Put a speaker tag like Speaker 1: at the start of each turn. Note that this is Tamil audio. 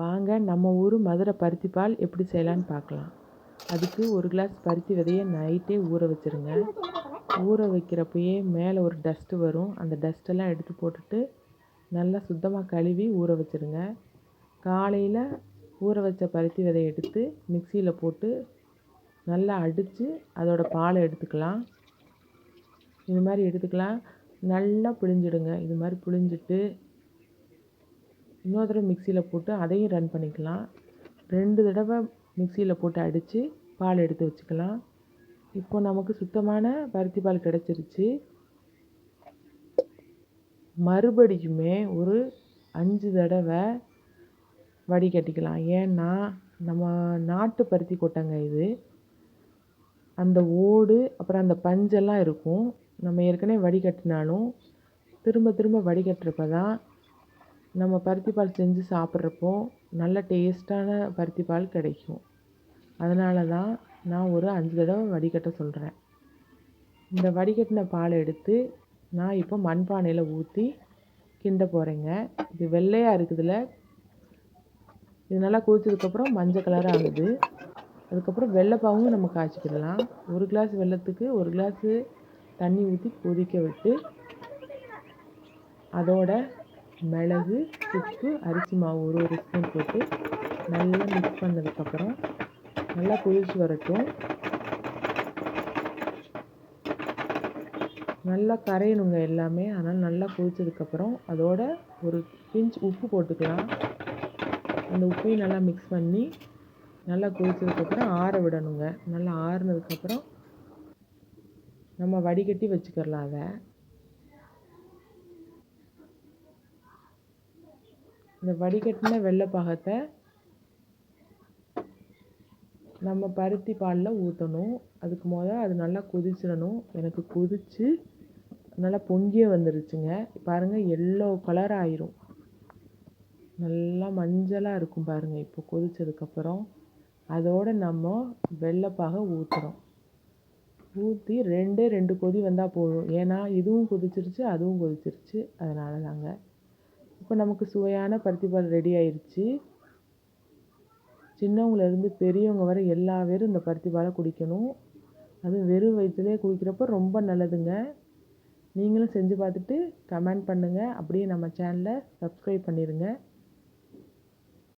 Speaker 1: வாங்க நம்ம ஊர் மதுரை பருத்தி பால் எப்படி செய்யலான்னு பார்க்கலாம் அதுக்கு ஒரு கிளாஸ் பருத்தி விதையை நைட்டே ஊற வச்சுருங்க. ஊற வைக்கிறப்பயே மேலே ஒரு டஸ்ட்டு வரும். அந்த டஸ்ட்டெல்லாம் எடுத்து போட்டுட்டு நல்லா சுத்தமாக கழுவி ஊற வச்சுருங்க. காலையில் ஊற வச்ச பருத்தி விதையை எடுத்து மிக்சியில் போட்டு நல்லா அடித்து அதோடய பாலை எடுத்துக்கலாம். இது மாதிரி எடுத்துக்கலாம். நல்லா பிழிஞ்சிடுங்க. இது மாதிரி பிழிஞ்சிட்டு இன்னொரு தடவை மிக்சியில் போட்டு அதையும் ரன் பண்ணிக்கலாம். ரெண்டு தடவை மிக்சியில் போட்டு அடித்து பால் எடுத்து வச்சுக்கலாம். இப்போ நமக்கு சுத்தமான பருத்தி பால் கிடச்சிருச்சு. மறுபடியுமே ஒரு அஞ்சு தடவை வடிகட்டிக்கலாம். ஏன்னா நம்ம நாட்டு பருத்தி கொட்டைங்க இது. அந்த ஓடு அப்புறம் அந்த பஞ்செல்லாம் இருக்கும். நம்ம ஏற்கனவே வடிகட்டினாலும் திரும்ப திரும்ப வடிகட்டுறப்ப தான் நம்ம பருத்தி பால் செஞ்சு சாப்பிட்றப்போ நல்ல டேஸ்ட்டான பருத்தி பால் கிடைக்கும். அதனால தான் நான் ஒரு அஞ்சு தடவை வடிகட்ட சொல்கிறேன் இந்த வடிகட்டின பாலை எடுத்து நான் இப்போ மண்பானையில் ஊற்றி கிண்ட போகிறேங்க இது வெள்ளையாக இருக்குதுல. இது நல்லா கொதிச்சதுக்கப்புறம் மஞ்சள் கலராக ஆகுது. அதுக்கப்புறம் வெள்ளைப்பாவும் நம்ம காய்ச்சிக்கிடலாம். ஒரு கிளாஸ் வெள்ளத்துக்கு ஒரு கிளாஸு தண்ணி ஊற்றி கொதிக்க விட்டு அதோட மிளகு உப்பு அரிசி மாவு ஒரு ஒரு ஸ்பூன் போட்டு நல்லா மிக்ஸ் பண்ணதுக்கப்புறம் நல்லா கொதிச்சு வரட்டும். நல்லா கரையணுங்க எல்லாமே. அதனால் நல்லா கொதிச்சதுக்கப்புறம் அதோட ஒரு பிஞ்ச் உப்பு போட்டுக்கலாம். அந்த உப்பையும் நல்லா மிக்ஸ் பண்ணி நல்லா கொதிச்சதுக்கப்புறம் ஆற விடணுங்க. நல்லா ஆறுனதுக்கப்புறம் நம்ம வடிகட்டி வச்சுக்கிறலாம் அதை. இந்த வடிகட்டின வெள்ளைப்பாகத்தை நம்ம பருத்தி பாலில் ஊற்றணும் அதுக்கு முதல் அது நல்லா கொதிச்சிடணும். எனக்கு கொதித்து நல்லா பொங்கியே வந்துருச்சுங்க. பாருங்கள் எல்லோ கலர் ஆயிரும். நல்லா மஞ்சளாக இருக்கும் பாருங்கள் இப்போ கொதித்ததுக்கப்புறம் அதோடு நம்ம வெள்ளைப்பாக ஊற்றுறோம் ஊற்றி ரெண்டே ரெண்டு கொதி வந்தால் போதும். ஏன்னா இதுவும் கொதிச்சிருச்சு அதுவும் கொதிச்சிருச்சு. அதனால தாங்க இப்போ நமக்கு சுவையான பருத்திப்பால் ரெடி ஆயிடுச்சு சின்னவங்கலேருந்து பெரியவங்க வரை எல்லா பேரும் இந்த பருத்திப்பாலை குடிக்கணும். அதுவும் வெறும் வயிற்றுலேயே குடிக்கிறப்ப ரொம்ப நல்லதுங்க. நீங்களும் செஞ்சு பார்த்துட்டு கமெண்ட் பண்ணுங்கள் அப்படியே நம்ம சேனலை சப்ஸ்கிரைப் பண்ணிடுங்க